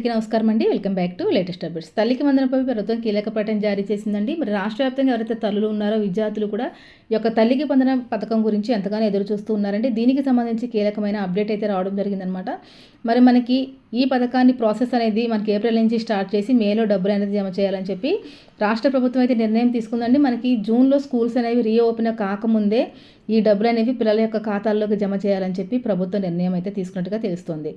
అందరికీ నమస్కారం అండి. Welcome back to latest updates. తల్లికి వందనపై ప్రభుత్వం కీలక ప్రకటన జారీ చేసిందండి. మరి రాష్ట్ర వ్యాప్తంగా ఎవరైతే తల్లులు ఉన్నారో విద్యార్థులు కూడా ఈ యొక్క తల్లికి వందన పథకం గురించి ఎంతగానో ఎదురు చూస్తూ ఉన్నారండి. దీనికి సంబంధించి కీలకమైన అప్డేట్ అయితే రావడం జరిగిందనమాట మరి మనకి ఈ పథకాన్ని ప్రాసెస్ అనేది మనకి ఏప్రిల్ నుంచి స్టార్ట్ చేసి మేలో డబ్బులు అనేది జమ చేయాలని చెప్పి రాష్ట్ర ప్రభుత్వం అయితే నిర్ణయం తీసుకుందండి. మనకి జూన్లో స్కూల్స్ అనేవి రీఓపెన్ కాకముందే ఈ డబ్బులు అనేవి పిల్లల యొక్క ఖాతాల్లోకి జమ చేయాలని చెప్పి ప్రభుత్వ నిర్ణయం అయితే తీసుకున్నట్టుగా తెలుస్తుంది.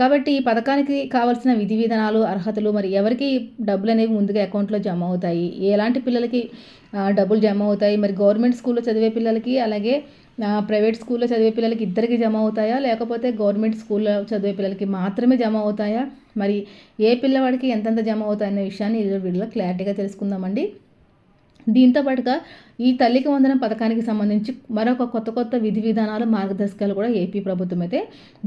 కాబట్టి ఈ పథకానికి కావాల్సిన విధి విధానాలు అర్హతలు మరి ఎవరికి డబ్బులు అనేవి ముందుగా అకౌంట్లో జమ అవుతాయి? ఎలాంటి పిల్లలకి డబ్బులు జమ అవుతాయి? మరి గవర్నమెంట్ స్కూల్లో చదివే పిల్లలకి అలాగే ప్రైవేట్ స్కూల్లో చదివే పిల్లలకి ఇద్దరికి జమ అవుతాయా? లేకపోతే గవర్నమెంట్ స్కూల్లో చదివే పిల్లలకి మాత్రమే జమ అవుతాయా? మరి ఏ పిల్లవాడికి ఎంతెంత జమ అవుతాయనే విషయాన్ని ఈరోజు వీడియోలో క్లారిటీగా తెలుసుకుందామండి. దీంతో పాటుగా ఈ తల్లికి వందన పథకానికి సంబంధించి మరొక కొత్త కొత్త విధి విధానాలు మార్గదర్శకాలు కూడా ఏపీ ప్రభుత్వం అయితే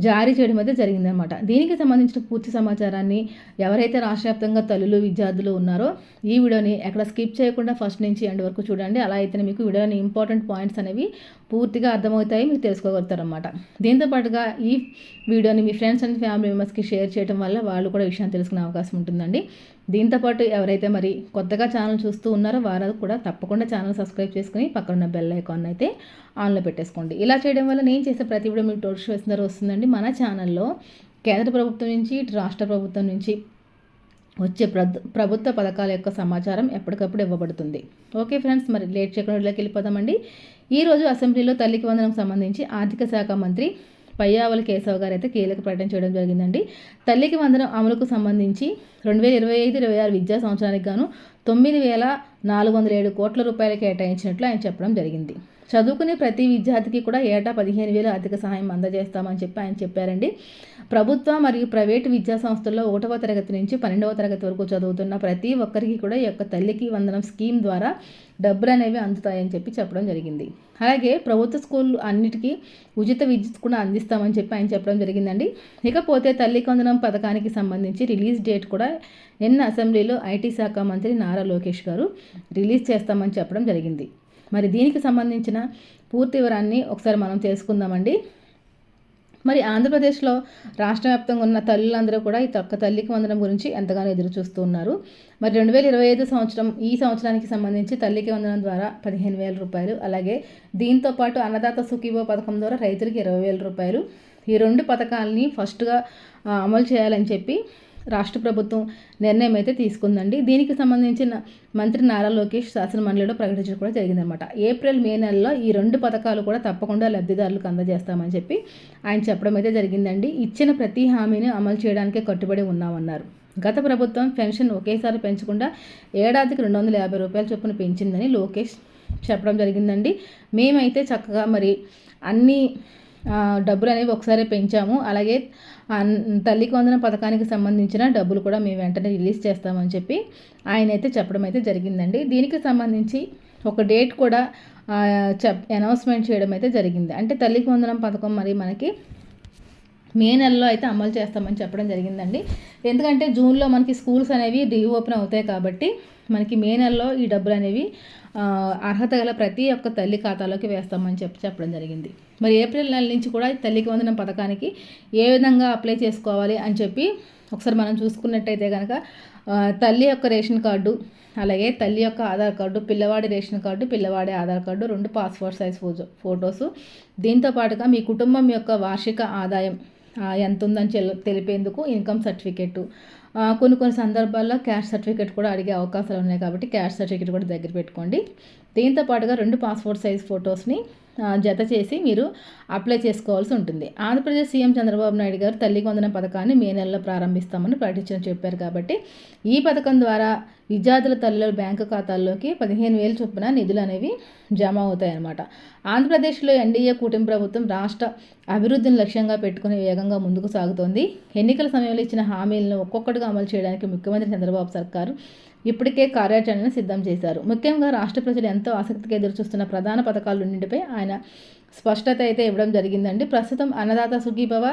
జారీ చేయడం అయితే జరిగిందనమాట దీనికి సంబంధించిన పూర్తి సమాచారాన్ని ఎవరైతే రాష్ట్ర వ్యాప్తంగా తల్లులు విద్యార్థులు ఉన్నారో ఈ వీడియోని ఎక్కడ స్కిప్ చేయకుండా ఫస్ట్ నుంచి ఎండ్ వరకు చూడండి. అలా అయితే మీకు వీడియోని ఇంపార్టెంట్ పాయింట్స్ అనేవి పూర్తిగా అర్థమవుతాయి మీరు తెలుసుకోగలుగుతారనమాట దీంతో పాటుగా ఈ వీడియోని మీ ఫ్రెండ్స్ అండ్ ఫ్యామిలీ మెంబర్స్కి షేర్ చేయడం వల్ల వాళ్ళు కూడా విషయాన్ని తెలుసుకునే అవకాశం ఉంటుందండి. దీంతోపాటు ఎవరైతే మరి కొత్తగా ఛానల్ చూస్తూ ఉన్నారో వారు కూడా తప్పకుండా ఛానల్ సబ్స్క్రైబ్ చేసుకుని పక్కన బెల్ ఐకాన్ అయితే ఆన్లో పెట్టేసుకోండి. ఇలా చేయడం వల్ల నేను చేసే ప్రతి వీడియో మీకు నోటిఫికేషన్ వస్తుందండి. మన ఛానల్లో కేంద్ర ప్రభుత్వం నుంచి రాష్ట్ర ప్రభుత్వం నుంచి వచ్చే ప్రభుత్వ పథకాల యొక్క సమాచారం ఎప్పటికప్పుడు ఇవ్వబడుతుంది. ఓకే ఫ్రెండ్స్ మరి లేట్ చేయకుండా వెళ్ళిపోదామండి. ఈరోజు అసెంబ్లీలో తల్లికి వందనకు సంబంధించి ఆర్థిక శాఖ మంత్రి పయ్యావల కేశవ్ గారు అయితే కీలక ప్రకటన చేయడం జరిగిందండి. తల్లికి వందనం అమలుకు సంబంధించి రెండు వేల ఇరవై ఐదు ఇరవై ఆరు విద్యా సంవత్సరానికి గాను తొమ్మిది వేల నాలుగు వందల ఏడు కోట్ల రూపాయలు కేటాయించినట్లు ఆయన చెప్పడం జరిగింది. చదువుకునే ప్రతి విద్యార్థికి కూడా ఏటా పదిహేను వేలు ఆర్థిక సహాయం అందజేస్తామని చెప్పి ఆయన చెప్పారండి. ప్రభుత్వ మరియు ప్రైవేటు విద్యా సంస్థల్లో ఒకటవ తరగతి నుంచి పన్నెండవ తరగతి వరకు చదువుతున్న ప్రతి ఒక్కరికి కూడా ఈ యొక్క తల్లికి వందనం స్కీమ్ ద్వారా డబ్బులు అనేవి అందుతాయని చెప్పి చెప్పడం జరిగింది. అలాగే ప్రభుత్వ స్కూల్ అన్నిటికీ ఉచిత విద్యుత్ కూడా అందిస్తామని చెప్పి ఆయన చెప్పడం జరిగిందండి. ఇకపోతే తల్లి కొందనం పథకానికి సంబంధించి రిలీజ్ డేట్ కూడా నిన్న అసెంబ్లీలో ఐటీ శాఖ మంత్రి నారా లోకేష్ గారు రిలీజ్ చేస్తామని చెప్పడం జరిగింది. మరి దీనికి సంబంధించిన పూర్తి వివరాన్ని ఒకసారి మనం తెలుసుకుందామండి. మరి ఆంధ్రప్రదేశ్లో రాష్ట్ర వ్యాప్తంగా ఉన్న తల్లులందరూ కూడా ఈ తొక్క తల్లికి వందనం గురించి ఎంతగానో ఎదురు చూస్తూ ఉన్నారు మరి రెండు వేల ఇరవై ఐదు సంవత్సరం ఈ సంవత్సరానికి సంబంధించి తల్లికి వందనం ద్వారా పదిహేను వేల రూపాయలు అలాగే దీంతో పాటు అన్నదాత సుఖీభో పథకం ద్వారా రైతులకి ఇరవై వేల రూపాయలు ఈ రెండు పథకాలని ఫస్ట్గా అమలు చేయాలని చెప్పి రాష్ట్ర ప్రభుత్వం నిర్ణయం అయితే తీసుకుందండి. దీనికి సంబంధించిన మంత్రి నారా లోకేష్ శాసనమండలిలో ప్రకటించడం కూడా జరిగిందనమాట ఏప్రిల్ మే నెలలో ఈ రెండు పథకాలు కూడా తప్పకుండా లబ్ధిదారులకు అందజేస్తామని చెప్పి ఆయన చెప్పడం అయితే జరిగిందండి. ఇచ్చిన ప్రతి హామీని అమలు చేయడానికే కట్టుబడి ఉన్నామన్నారు. గత ప్రభుత్వం పెన్షన్ ఒకేసారి పెంచకుండా ఏడాదికి రెండు వందల యాభై రూపాయల చొప్పున పెంచిందని లోకేష్ చెప్పడం జరిగిందండి. మేమైతే చక్కగా మరి అన్నీ డబ్బులు అనేవి ఒకసారి పెంచాము. అలాగే తల్లికి వందన పథకానికి సంబంధించిన డబ్బులు కూడా మేము వెంటనే రిలీజ్ చేస్తామని చెప్పి ఆయన అయితే చెప్పడం అయితే జరిగిందండి. దీనికి సంబంధించి ఒక డేట్ కూడా చెప్ అనౌన్స్మెంట్ చేయడం అయితే జరిగింది. అంటే తల్లికి వందనం పథకం మరి మనకి మే నెలలో అయితే అమలు చేస్తామని చెప్పడం జరిగిందండి. ఎందుకంటే జూన్లో మనకి స్కూల్స్ అనేవి రీఓపెన్ అవుతాయి కాబట్టి మనకి మే నెలలో ఈ డబ్బులు అనేవి అర్హత గల ప్రతి ఒక్క తల్లి ఖాతాలోకి వేస్తామని చెప్పి చెప్పడం జరిగింది. మరి ఏప్రిల్ నెల నుంచి కూడా తల్లికి వందన పథకానికి ఏ విధంగా అప్లై చేసుకోవాలి అని చెప్పి ఒకసారి మనం చూసుకున్నట్టయితే కనుక తల్లి యొక్క రేషన్ కార్డు అలాగే తల్లి యొక్క ఆధార్ కార్డు పిల్లవాడి రేషన్ కార్డు పిల్లవాడి ఆధార్ కార్డు రెండు పాస్పోర్ట్ సైజ్ ఫోటో ఫోటోసు దీంతో పాటుగా మీ కుటుంబం యొక్క వార్షిక ఆదాయం ఎంత ఉందని తెలిపేందుకు ఇన్కమ్ సర్టిఫికెట్. కొన్ని కొన్ని సందర్భాల్లో క్యాష్ సర్టిఫికేట్ కూడా అడిగే అవకాశాలు ఉన్నాయి కాబట్టి క్యాష్ సర్టిఫికేట్ కూడా దగ్గర పెట్టుకోండి. దీంతో పాటుగా రెండు పాస్పోర్ట్ సైజ్ ఫొటోస్ని జత చేసి మీరు అప్లై చేసుకోవాల్సి ఉంటుంది. ఆంధ్రప్రదేశ్ సీఎం చంద్రబాబు నాయుడు గారు తల్లి వందన పథకాన్ని మే నెలలో ప్రారంభిస్తామని ప్రకటించిన చెప్పారు కాబట్టి ఈ పథకం ద్వారా విద్యార్థుల తల్లుల బ్యాంకు ఖాతాల్లోకి పదిహేను వేలు చొప్పున నిధులు అనేవి జమ అవుతాయన్నమాట. ఆంధ్రప్రదేశ్లో ఎన్డీఏ కూటమి ప్రభుత్వం రాష్ట్ర అభివృద్ధిని లక్ష్యంగా పెట్టుకుని వేగంగా ముందుకు సాగుతోంది. ఎన్నికల సమయంలో ఇచ్చిన హామీలను ఒక్కొక్కటిగా అమలు చేయడానికి ముఖ్యమంత్రి చంద్రబాబు సర్కారు ఇప్పటికే కార్యాచరణను సిద్ధం చేశారు. ముఖ్యంగా రాష్ట్ర ప్రజలు ఎంతో ఆసక్తిగా ఎదురుచూస్తున్న ప్రధాన పథకాలన్నింటిపై ఆయన స్పష్టత అయితే ఇవ్వడం జరిగిందండి. ప్రస్తుతం అన్నదాత సుఖీభవ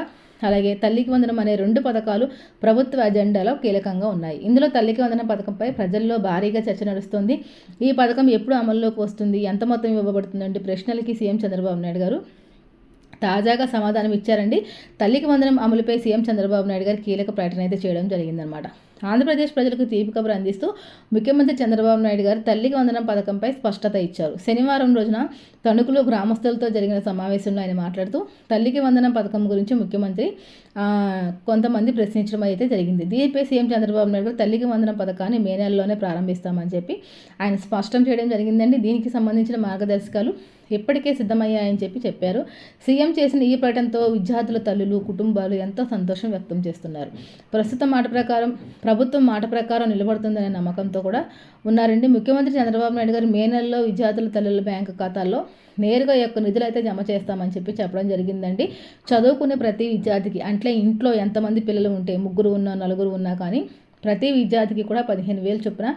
అలాగే తల్లికి వందనం అనే రెండు పథకాలు ప్రభుత్వ అజెండాలో కీలకంగా ఉన్నాయి. ఇందులో తల్లికి వందనం పథకంపై ప్రజల్లో భారీగా చర్చ నడుస్తుంది. ఈ పథకం ఎప్పుడు అమల్లోకి వస్తుంది? ఎంత మొత్తం ఇవ్వబడుతుందంటే ప్రశ్నలకి సీఎం చంద్రబాబు నాయుడు గారు తాజాగా సమాధానం ఇచ్చారండి. తల్లికి వందనం అమలుపై సీఎం చంద్రబాబు నాయుడు గారు కీలక ప్రకటన అయితే చేయడం జరిగిందనమాట ఆంధ్రప్రదేశ్ ప్రజలకు తీపి కబురు అందిస్తూ ముఖ్యమంత్రి చంద్రబాబు నాయుడు గారు తల్లికి వందనం పథకంపై స్పష్టత ఇచ్చారు. శనివారం రోజున తణుకులో గ్రామస్తులతో జరిగిన సమావేశంలో ఆయన మాట్లాడుతూ తల్లికి వందనం పథకం గురించి ముఖ్యమంత్రి కొంతమంది ప్రశ్నించడం అయితే జరిగింది. దీనిపై సీఎం చంద్రబాబు నాయుడు గారు తల్లికి వందనం పథకాన్ని మే నెలలోనే ప్రారంభిస్తామని చెప్పి ఆయన స్పష్టం చేయడం జరిగిందండి. దీనికి సంబంధించిన మార్గదర్శకాలు ఇప్పటికే సిద్ధమయ్యాయని చెప్పి చెప్పారు. సీఎం చేసిన ఈ ప్రకటనతో విద్యార్థుల తల్లులు కుటుంబాలు ఎంతో సంతోషం వ్యక్తం చేస్తున్నారు. ప్రస్తుతం మాట ప్రకారం ప్రభుత్వం మాట ప్రకారం నిలబడుతుందనే నమ్మకంతో కూడా ఉన్నారండి. ముఖ్యమంత్రి చంద్రబాబు నాయుడు గారు మే నెలలో విద్యార్థుల తల్లుల బ్యాంకు ఖాతాల్లో నేరుగా యొక్క నిధులు అయితే జమ చేస్తామని చెప్పి చెప్పడం జరిగిందండి. చదువుకునే ప్రతి విద్యార్థికి అంటే ఇంట్లో ఎంతమంది పిల్లలు ఉంటే ముగ్గురు ఉన్నా నలుగురు ఉన్నా కానీ ప్రతి విద్యార్థికి కూడా పదిహేను వేలు చొప్పున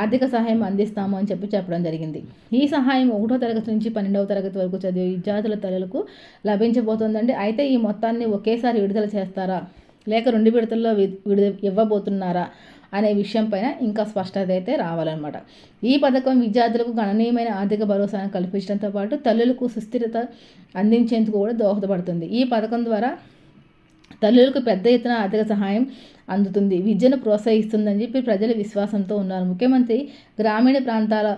ఆర్థిక సహాయం అందిస్తాము అని చెప్పి చెప్పడం జరిగింది. ఈ సహాయం ఒకటో తరగతి నుంచి పన్నెండవ తరగతి వరకు చదివే విద్యార్థుల తల్లులకు లభించబోతోందండి. అయితే ఈ మొత్తాన్ని ఒకేసారి విడుదల చేస్తారా? లేక రెండు విడతల్లో విడుదల ఇవ్వబోతున్నారా అనే విషయం పైన ఇంకా స్పష్టత అయితే రావాలన్నమాట. ఈ పథకం విద్యార్థులకు గణనీయమైన ఆర్థిక భరోసాను కల్పించడంతో పాటు తల్లులకు సుస్థిరత అందించేందుకు కూడా దోహదపడుతుంది. ఈ పథకం ద్వారా తల్లులకు పెద్ద ఎత్తున ఆర్థిక సహాయం అందుతుంది. విద్యను ప్రోత్సహిస్తుందని చెప్పి ప్రజలు విశ్వాసంతో ఉన్నారు. ముఖ్యమంత్రి గ్రామీణ ప్రాంతాల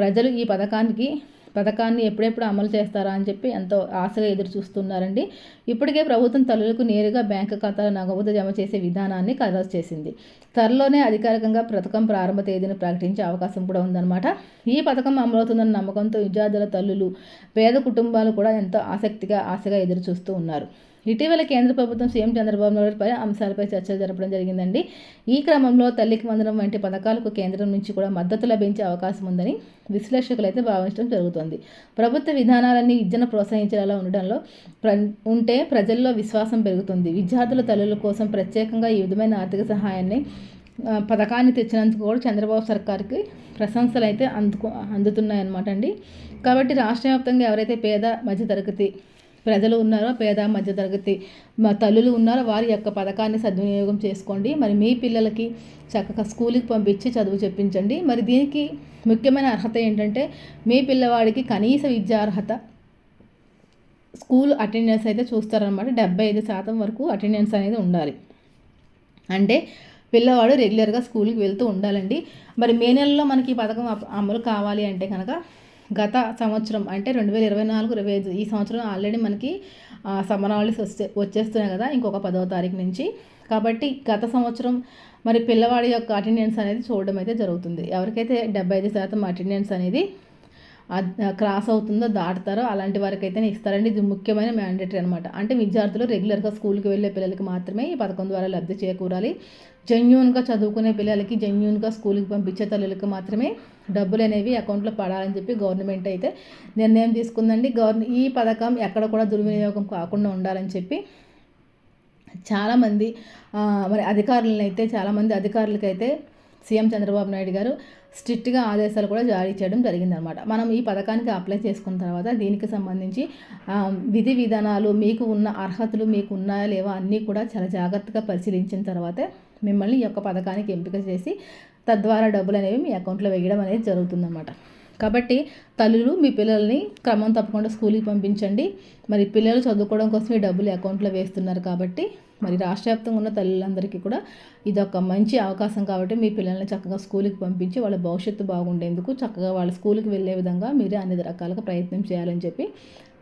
ప్రజలు ఈ పథకానికి పథకాన్ని ఎప్పుడెప్పుడు అమలు చేస్తారా అని చెప్పి ఎంతో ఆశగా ఎదురు చూస్తున్నారండి. ఇప్పటికే ప్రభుత్వం తల్లులకు నేరుగా బ్యాంకు ఖాతాలో నగదు జమ చేసే విధానాన్ని ఖరారు చేసింది. త్వరలోనే అధికారికంగా పథకం ప్రారంభ తేదీని ప్రకటించే అవకాశం కూడా ఉందన్నమాట. ఈ పథకం అమలవుతుందన్న నమ్మకంతో విద్యార్థుల తల్లులు పేద కుటుంబాలు కూడా ఎంతో ఆసక్తిగా ఆశగా ఎదురు చూస్తూ ఉన్నారు. ఇటీవల కేంద్ర ప్రభుత్వం సీఎం చంద్రబాబు నాయుడు పై అంశాలపై చర్చలు జరపడం జరిగిందండి. ఈ క్రమంలో తల్లికి వందనం వంటి పథకాలకు కేంద్రం నుంచి కూడా మద్దతు లభించే అవకాశం ఉందని విశ్లేషకులు అయితే భావించడం జరుగుతుంది. ప్రభుత్వ విధానాలన్నీ విద్యను ప్రోత్సహించేలా ఉండడంలో ప్ర ఉంటే ప్రజల్లో విశ్వాసం పెరుగుతుంది. విద్యార్థుల తల్లుల కోసం ప్రత్యేకంగా ఈ విధమైన ఆర్థిక సహాయాన్ని పథకాన్ని తెచ్చినందుకు కూడా చంద్రబాబు సర్కార్కి ప్రశంసలు అయితే అందుకు అందుతున్నాయన్నమాట అండి. కాబట్టి రాష్ట్ర వ్యాప్తంగా ఎవరైతే పేద మధ్యతరగతి ప్రజలు ఉన్నారో పేద మధ్యతరగతి మా తల్లులు ఉన్నారో వారి యొక్క పథకాన్ని సద్వినియోగం చేసుకోండి. మరి మీ పిల్లలకి చక్కగా స్కూల్కి పంపించి చదువు చెప్పించండి. మరి దీనికి ముఖ్యమైన అర్హత ఏంటంటే మీ పిల్లవాడికి కనీస విద్యా అర్హత స్కూల్ అటెండెన్స్ అయితే చూస్తారనమాట డెబ్బై ఐదు శాతం వరకు అటెండెన్స్ అనేది ఉండాలి. అంటే పిల్లవాడు రెగ్యులర్గా స్కూల్కి వెళ్తూ ఉండాలండి. మరి మే నెలలో మనకి ఈ పథకం అమలు కావాలి అంటే కనుక గత సంవత్సరం అంటే రెండు వేల ఇరవై నాలుగు ఇరవై ఐదు ఈ సంవత్సరం ఆల్రెడీ మనకి సమ్మర్ హాలిడేస్ వచ్చే వచ్చేస్తున్నాయి కదా ఇంకొక పదవ తారీఖు నుంచి. కాబట్టి గత సంవత్సరం మరి పిల్లవాడి యొక్క అటెండెన్స్ అనేది చూడడం అయితే జరుగుతుంది. ఎవరికైతే డెబ్బై ఐదు శాతం అటెండెన్స్ అనేది క్రాస్ అవుతుందో దాటుతారో అలాంటి వారికి అయితే ఇస్తారండి. ఇది ముఖ్యమైన మ్యాండేటరీ అనమాట అంటే విద్యార్థులు రెగ్యులర్గా స్కూల్కి వెళ్ళే పిల్లలకి మాత్రమే ఈ పథకం ద్వారా లబ్ధి చేకూరాలి. జెన్యున్గా చదువుకునే పిల్లలకి జెన్యున్గా స్కూల్కి పంపించే తల్లులకు మాత్రమే డబ్బులు అనేవి అకౌంట్లో పడాలని చెప్పి గవర్నమెంట్ అయితే నిర్ణయం తీసుకుందండి. గవర్న ఈ పథకం ఎక్కడ కూడా దుర్వినియోగం కాకుండా ఉండాలని చెప్పి చాలామంది మరి అధికారులను అయితే చాలామంది అధికారులకైతే సీఎం చంద్రబాబు నాయుడు గారు స్ట్రిక్ట్గా ఆదేశాలు కూడా జారీ చేయడం జరిగిందనమాట మనం ఈ పథకానికి అప్లై చేసుకున్న తర్వాత దీనికి సంబంధించి విధి విధానాలు మీకు ఉన్న అర్హతలు మీకు ఉన్నాయా లేవా అన్నీ కూడా చాలా జాగ్రత్తగా పరిశీలించిన తర్వాతే మిమ్మల్ని ఈ యొక్క పథకానికి ఎంపిక చేసి తద్వారా డబ్బులు అనేవి మీ అకౌంట్లో వేయడం అనేది జరుగుతుందన్నమాట. కాబట్టి తల్లులు మీ పిల్లల్ని క్రమం తప్పకుండా స్కూల్కి పంపించండి. మరి పిల్లలు చదువుకోవడం కోసం ఈ డబ్బులు అకౌంట్లో వేస్తున్నారు కాబట్టి మరి రాష్ట్ర వ్యాప్తంగా ఉన్న తల్లులందరికీ కూడా ఇదొక మంచి అవకాశం కాబట్టి మీ పిల్లల్ని చక్కగా స్కూల్కి పంపించి వాళ్ళ భవిష్యత్తు బాగుండేందుకు చక్కగా వాళ్ళ స్కూల్కి వెళ్ళే విధంగా మీరే అన్ని రకాలుగా ప్రయత్నం చేయాలని చెప్పి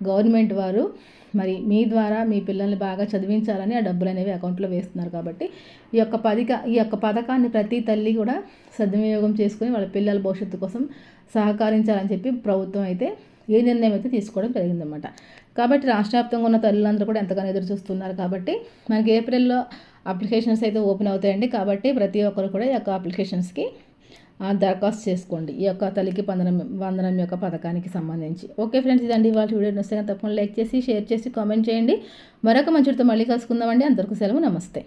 గవర్నమెంట్ వారు మరి మీ ద్వారా మీ పిల్లల్ని బాగా చదివించాలని ఆ డబ్బులు అనేవి అకౌంట్లో వేస్తున్నారు కాబట్టి ఈ యొక్క పదిక ఈ యొక్క పథకాన్ని ప్రతి తల్లి కూడా సద్వినియోగం చేసుకుని వాళ్ళ పిల్లల భవిష్యత్తు కోసం సహకరించాలని చెప్పి ప్రభుత్వం అయితే ఏ నిర్ణయం అయితే తీసుకోవడం జరిగిందన్నమాట. కాబట్టి రాష్ట్ర వ్యాప్తంగా ఉన్న తల్లులందరూ కూడా ఎంతగానో ఎదురు చూస్తున్నారు కాబట్టి మనకి ఏప్రిల్లో అప్లికేషన్స్ అయితే ఓపెన్ అవుతాయండి. కాబట్టి ప్రతి ఒక్కరు కూడా ఈ యొక్క అప్లికేషన్స్కి దరఖాస్తు చేసుకోండి. ఈ యొక్క తల్లికి పందనం వందనం యొక్క పథకానికి సంబంధించి. ఓకే ఫ్రెండ్స్ ఇదండి వాళ్ళ వీడియో. వస్తే తప్పకుండా లైక్ చేసి షేర్ చేసి కామెంట్ చేయండి. మరొక మంచితో మళ్ళీ కలుసుకుందామండి. అందరికీ సెలవు. నమస్తే.